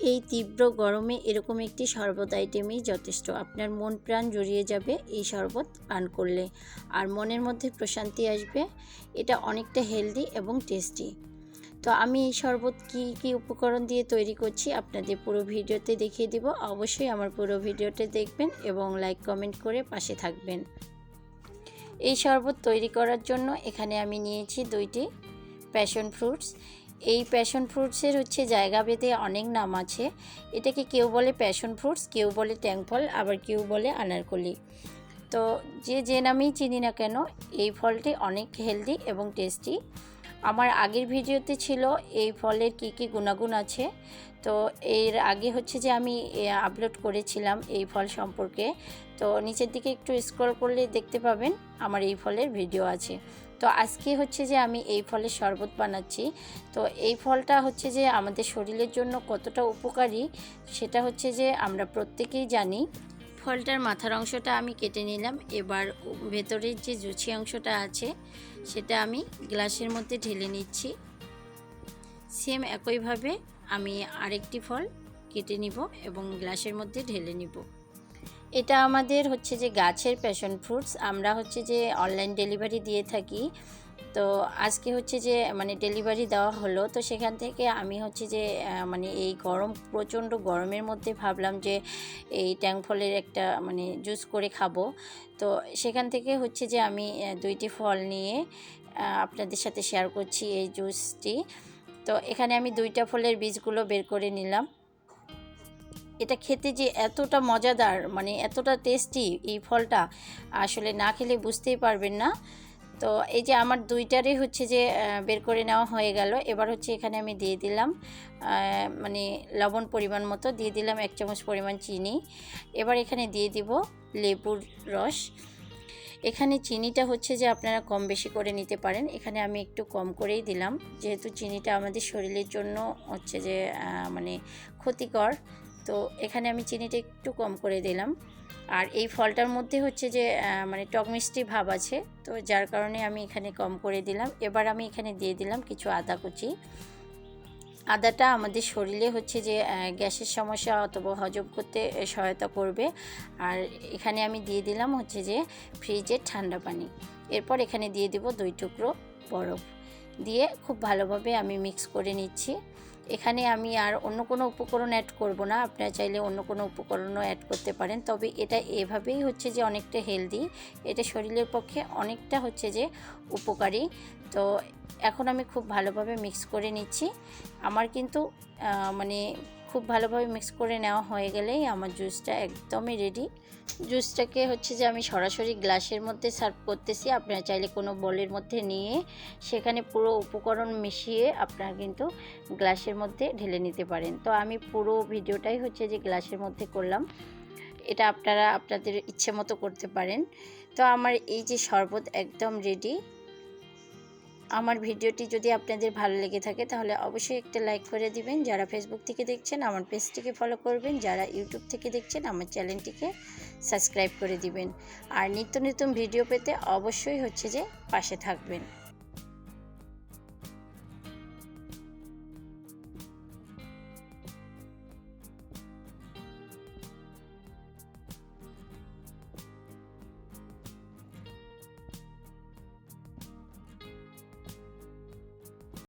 এই তীব্র গরমে এরকম একটি শরবত আইটেমই যথেষ্ট। আপনার মন প্রাণ জড়িয়ে যাবে এই শরবত পান করলে। আর মনের মধ্যে প্রশান্তি আসবে। এটা অনেকটা হেলদি এবং টেস্টি তো আমি এই শরবত কি কি উপকরণ দিয়ে তৈরি করছি আপনাদের পুরো ভিডিওতে দেখিয়ে দিব। অবশ্যই আমার পুরো ভিডিওটা দেখবেন এবং লাইক কমেন্ট করে পাশে থাকবেন। এই শরবত তৈরি করার জন্য এখানে আমি নিয়েছি দুইটি প্যাশন ফ্রুটস এই প্যাশন ফ্রুটসের হচ্ছে জায়গা ভেদে অনেক নাম আছে। এটাকে কেউ বলে প্যাশন ফ্রুটস কেউ বলে ট্যাংফল আবার কেউ বলে আনারকলি তো যে যে নামেই চিনি না কেন, এই ফলটি অনেক হেলদি এবং টেস্টি আমার আগের ভিডিওতে ছিল এই ফলের কি কি গুণাগুণ আছে। তো এর আগে হচ্ছে যে আমি আপলোড করেছিলাম এই ফল সম্পর্কে। তো নিচের দিকে একটু স্ক্রল করলে দেখতে পাবেন আমার এই ফলের ভিডিও আছে। তো আজকে হচ্ছে যে আমি এই ফলের শরবত বানাচ্ছি। তো এই ফলটা হচ্ছে যে আমাদের শরীরের জন্য কতটা উপকারী, সেটা হচ্ছে যে আমরা প্রত্যেকেই জানি। ফলটার মাথার অংশটা আমি কেটে নিলাম। এবার ভেতরের যে জুচি অংশটা আছে, সেটা আমি গ্লাসের মধ্যে ঢেলে নিচ্ছি। সেম একইভাবে আমি আরেকটি ফল কেটে নিব এবং গ্লাসের মধ্যে ঢেলে নিব। এটা আমাদের হচ্ছে যে গাছের প্যাশন ফ্রুটস আমরা হচ্ছে যে অনলাইন ডেলিভারি দিয়ে থাকি। তো আজকে হচ্ছে যে মানে ডেলিভারি দেওয়া হলো, তো সেখান থেকে আমি হচ্ছে যে মানে এই গরম, প্রচণ্ড গরমের মধ্যে ভাবলাম যে, এই ট্যাং ফলের একটা মানে জুস করে খাব। তো সেখান থেকে হচ্ছে যে, আমি দুইটি ফল নিয়ে আপনাদের সাথে শেয়ার করছি এই জুসটি তো এখানে আমি দুইটা ফলের বীজগুলো বের করে নিলাম। এটা খেতে যে এতটা মজাদার মানে এতটা টেস্টি এই ফলটা, আসলে না খেলে বুঝতেই পারবেন না। তো এই যে আমার দুইটারই হচ্ছে যে বের করে নেওয়া হয়ে গেল। এবার হচ্ছে এখানে আমি দিয়ে দিলাম মানে লবণ পরিমাণ মতো, দিয়ে দিলাম এক চামচ পরিমাণ চিনি। এবার এখানে দিয়ে দিব লেবুর রস। এখানে চিনিটা হচ্ছে যে আপনারা কম বেশি করে নিতে পারেন। এখানে আমি একটু কম করেই দিলাম। যেহেতু চিনিটা আমাদের শরীরের জন্য হচ্ছে যে মানে ক্ষতিকর, তো এখানে আমি চিনিটা একটু কম করে দিলাম। আর এই ফলটার মধ্যে হচ্ছে যে মানে টক মিষ্টি ভাব আছে, তো যার কারণে আমি এখানে কম করে দিলাম। এবার আমি এখানে দিয়ে দিলাম কিছু আদা কুচি। আদাটা আমাদের শরীরে হচ্ছে যে গ্যাসের সমস্যা অথবা হজম করতে সহায়তা করবে। আর এখানে আমি দিয়ে দিলাম হচ্ছে যে, ফ্রিজের ঠান্ডা পানি। এরপর এখানে দিয়ে দিব দুই টুকরো বরফ। দিয়ে খুব ভালোভাবে আমি মিক্স করে নিচ্ছি। এখানে আমি আর অন্য কোনো উপকরণ অ্যাড করব না। আপনারা চাইলে অন্য কোনো উপকরণও অ্যাড করতে পারেন। তবে এটা এভাবেই হচ্ছে যে অনেকটা হেলদি এটা শরীরের পক্ষে অনেকটা হচ্ছে যে উপকারী। তো এখন আমি খুব ভালোভাবে মিক্স করে নিচ্ছি। আমার কিন্তু মানে খুব ভালোভাবে মিক্স করে নেওয়া হয়ে গেলেই আমার জুসটা একদমই রেডি জুসটাকে হচ্ছে যে আমি সরাসরি গ্লাসের মধ্যে সার্ভ করতেছি। আপনারা চাইলে কোনো বলের মধ্যে নিয়ে সেখানে পুরো উপকরণ মিশিয়ে আপনারা কিন্তু গ্লাসের মধ্যে ঢেলে নিতে পারেন। তো আমি পুরো ভিডিওটাই হচ্ছে যে গ্লাসের মধ্যে করলাম। এটা আপনারা আপনাদের ইচ্ছে মতো করতে পারেন। তো আমার এই যে শরবত একদম রেডি আমার ভিডিওটি যদি আপনাদের ভালো লেগে থাকে, তাহলে অবশ্যই একটা লাইক করে দিবেন। যারা ফেসবুক থেকে দেখছেন, আমার পেজটিকে ফলো করবেন। যারা ইউটিউব থেকে দেখছেন, আমার চ্যানেলটিকে সাবস্ক্রাইব করে দিবেন। আর নিত্য নতুন ভিডিও পেতে অবশ্যই হচ্ছে যে পাশে থাকবেন।